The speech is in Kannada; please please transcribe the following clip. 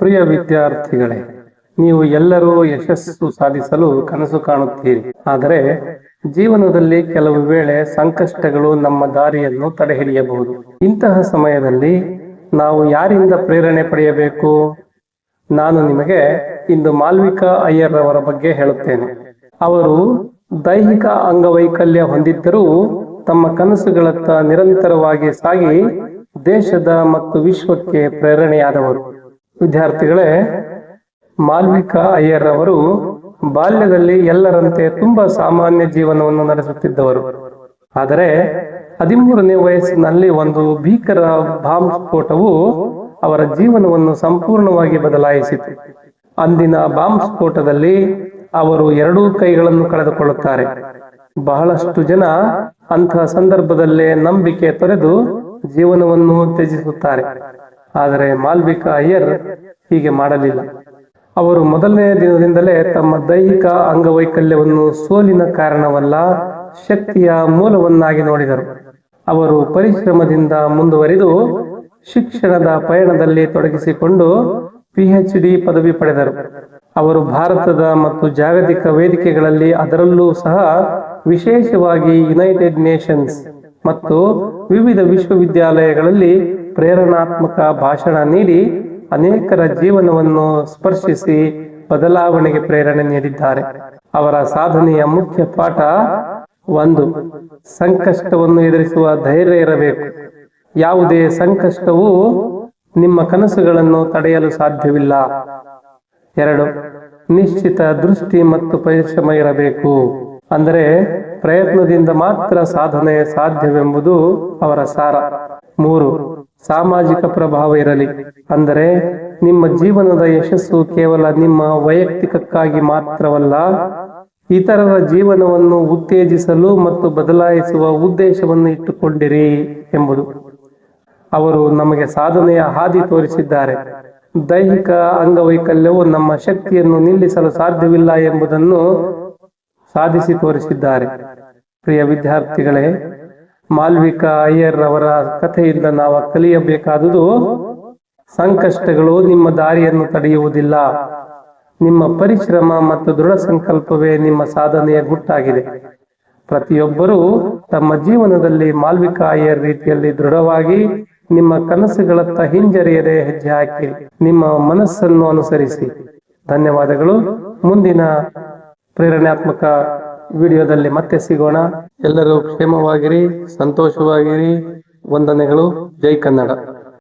ಪ್ರಿಯ ವಿದ್ಯಾರ್ಥಿಗಳೇ, ನೀವು ಎಲ್ಲರೂ ಯಶಸ್ಸು ಸಾಧಿಸಲು ಕನಸು ಕಾಣುತ್ತೀರಿ. ಆದರೆ ಜೀವನದಲ್ಲಿ ಕೆಲವು ವೇಳೆ ಸಂಕಷ್ಟಗಳು ನಮ್ಮ ದಾರಿಯನ್ನು ತಡೆಹಿಡಿಯಬಹುದು. ಇಂತಹ ಸಮಯದಲ್ಲಿ ನಾವು ಯಾರಿಂದ ಪ್ರೇರಣೆ ಪಡೆಯಬೇಕು? ನಾನು ನಿಮಗೆ ಇಂದು ಮಾಲ್ವಿಕಾ ಅಯ್ಯರ್ ಅವರ ಬಗ್ಗೆ ಹೇಳುತ್ತೇನೆ. ಅವರು ದೈಹಿಕ ಅಂಗವೈಕಲ್ಯ ಹೊಂದಿದ್ದರೂ ತಮ್ಮ ಕನಸುಗಳತ್ತ ನಿರಂತರವಾಗಿ ಸಾಗಿ ದೇಶದ ಮತ್ತು ವಿಶ್ವಕ್ಕೆ ಪ್ರೇರಣೆಯಾದವರು. ವಿದ್ಯಾರ್ಥಿಗಳೇ, ಮಾಲ್ವಿಕಾ ಅಯ್ಯರ್ ಅವರು ಬಾಲ್ಯದಲ್ಲಿ ಎಲ್ಲರಂತೆ ತುಂಬಾ ಸಾಮಾನ್ಯ ಜೀವನವನ್ನು ನಡೆಸುತ್ತಿದ್ದವರು. ಆದರೆ, ಹದಿಮೂರನೇ ವಯಸ್ಸಿನಲ್ಲಿ ಒಂದು ಭೀಕರ ಬಾಂಬ್ ಸ್ಫೋಟವು ಅವರ ಜೀವನವನ್ನು ಸಂಪೂರ್ಣವಾಗಿ ಬದಲಾಯಿಸಿತು. ಅಂದಿನ ಬಾಂಬ್ ಸ್ಫೋಟದಲ್ಲಿ ಅವರು ಎರಡೂ ಕೈಗಳನ್ನು ಕಳೆದುಕೊಳ್ಳುತ್ತಾರೆ. ಬಹಳಷ್ಟು ಜನ ಅಂತಹ ಸಂದರ್ಭದಲ್ಲೇ ನಂಬಿಕೆ ತೊರೆದು ಜೀವನವನ್ನು ತ್ಯಜಿಸುತ್ತಾರೆ. ಆದರೆ ಮಾಲ್ವಿಕಾ ಅಯ್ಯರ್ ಹೀಗೆ ಮಾಡಲಿಲ್ಲ. ಅವರು ಮೊದಲನೇ ದಿನದಿಂದಲೇ ತಮ್ಮ ದೈಹಿಕ ಅಂಗವೈಕಲ್ಯವನ್ನು ಸೋಲಿನ ಕಾರಣವಲ್ಲ, ಶಕ್ತಿಯ ಮೂಲವನ್ನಾಗಿ ನೋಡಿದರು. ಅವರು ಪರಿಶ್ರಮದಿಂದ ಮುಂದುವರಿದು ಶಿಕ್ಷಣದ ಪಯಣದಲ್ಲಿ ತೊಡಗಿಸಿಕೊಂಡು ಪಿಎಚ್ ಡಿ ಪದವಿ ಪಡೆದರು. ಅವರು ಭಾರತದ ಮತ್ತು ಜಾಗತಿಕ ವೇದಿಕೆಗಳಲ್ಲಿ ಅದರಲ್ಲೂ ಸಹ ವಿಶೇಷವಾಗಿ ಯುನೈಟೆಡ್ ನೇಷನ್ಸ್ ಮತ್ತು ವಿವಿಧ ವಿಶ್ವವಿದ್ಯಾಲಯಗಳಲ್ಲಿ ಪ್ರೇರಣಾತ್ಮಕ ಭಾಷಣ ನೀಡಿ ಅನೇಕರ ಜೀವನವನ್ನು ಸ್ಪರ್ಶಿಸಿ ಬದಲಾವಣೆಗೆ ಪ್ರೇರಣೆ ನೀಡಿದ್ದಾರೆ. ಅವರ ಸಾಧನೆಯ ಮುಖ್ಯ ಪಾಠ ಒಂದು, ಸಂಕಷ್ಟವನ್ನು ಎದುರಿಸುವ ಧೈರ್ಯ ಇರಬೇಕು. ಯಾವುದೇ ಸಂಕಷ್ಟವು ನಿಮ್ಮ ಕನಸುಗಳನ್ನು ತಡೆಯಲು ಸಾಧ್ಯವಿಲ್ಲ. ಎರಡು, ನಿಶ್ಚಿತ ದೃಷ್ಟಿ ಮತ್ತು ಪರಿಶ್ರಮ ಇರಬೇಕು. ಅಂದರೆ ಪ್ರಯತ್ನದಿಂದ ಮಾತ್ರ ಸಾಧನೆ ಸಾಧ್ಯವೆಂಬುದು ಅವರ ಸಾರ. ಮೂರು ಸಾಮಾಜಿಕ ಪ್ರಭಾವ ಇರಲಿ. ಅಂದರೆ ನಿಮ್ಮ ಜೀವನದ ಯಶಸ್ಸು ಕೇವಲ ನಿಮ್ಮ ವೈಯಕ್ತಿಕಕ್ಕಾಗಿ ಮಾತ್ರವಲ್ಲ, ಇತರರ ಜೀವನವನ್ನು ಉತ್ತೇಜಿಸಲು ಮತ್ತು ಬದಲಾಯಿಸುವ ಉದ್ದೇಶವನ್ನು ಇಟ್ಟುಕೊಂಡಿರಿ ಎಂಬುದು. ಅವರು ನಮಗೆ ಸಾಧನೆಯ ಹಾದಿ ತೋರಿಸಿದ್ದಾರೆ. ದೈಹಿಕ ಅಂಗವೈಕಲ್ಯವು ನಮ್ಮ ಶಕ್ತಿಯನ್ನು ನಿಲ್ಲಿಸಲು ಸಾಧ್ಯವಿಲ್ಲ ಎಂಬುದನ್ನು ಸಾಧಿಸಿ ತೋರಿಸಿದ್ದಾರೆ. ಪ್ರಿಯ ವಿದ್ಯಾರ್ಥಿಗಳೇ ಮಾಲ್ವಿಕಾ ಅಯ್ಯರ್ ಅವರ ಕಥೆಯಿಂದ ನಾವು ಕಲಿಯಬೇಕಾದುದು ಸಂಕಷ್ಟಗಳು ನಿಮ್ಮ ದಾರಿಯನ್ನು ತಡೆಯುವುದಿಲ್ಲ. ನಿಮ್ಮ ಪರಿಶ್ರಮ ಮತ್ತು ದೃಢ ಸಂಕಲ್ಪವೇ ನಿಮ್ಮ ಸಾಧನೆಯ ಗುಟ್ಟಾಗಿದೆ. ಪ್ರತಿಯೊಬ್ಬರೂ ತಮ್ಮ ಜೀವನದಲ್ಲಿ ಮಾಲ್ವಿಕಾ ಅಯ್ಯರ್ ರೀತಿಯಲ್ಲಿ ದೃಢವಾಗಿ ನಿಮ್ಮ ಕನಸುಗಳತ್ತ ಹಿಂಜರಿಯದೆ ಹೆಜ್ಜೆ ಹಾಕಿ ನಿಮ್ಮ ಮನಸ್ಸನ್ನು ಅನುಸರಿಸಿ. ಧನ್ಯವಾದಗಳು. ಮುಂದಿನ ಪ್ರೇರಣಾತ್ಮಕ ವಿಡಿಯೋದಲ್ಲಿ ಮತ್ತೆ ಸಿಗೋಣ. ಎಲ್ಲರೂ ಕ್ಷೇಮವಾಗಿರಿ ಸಂತೋಷವಾಗಿರಿ. ವಂದನೆಗಳು. ಜೈ ಕನ್ನಡ.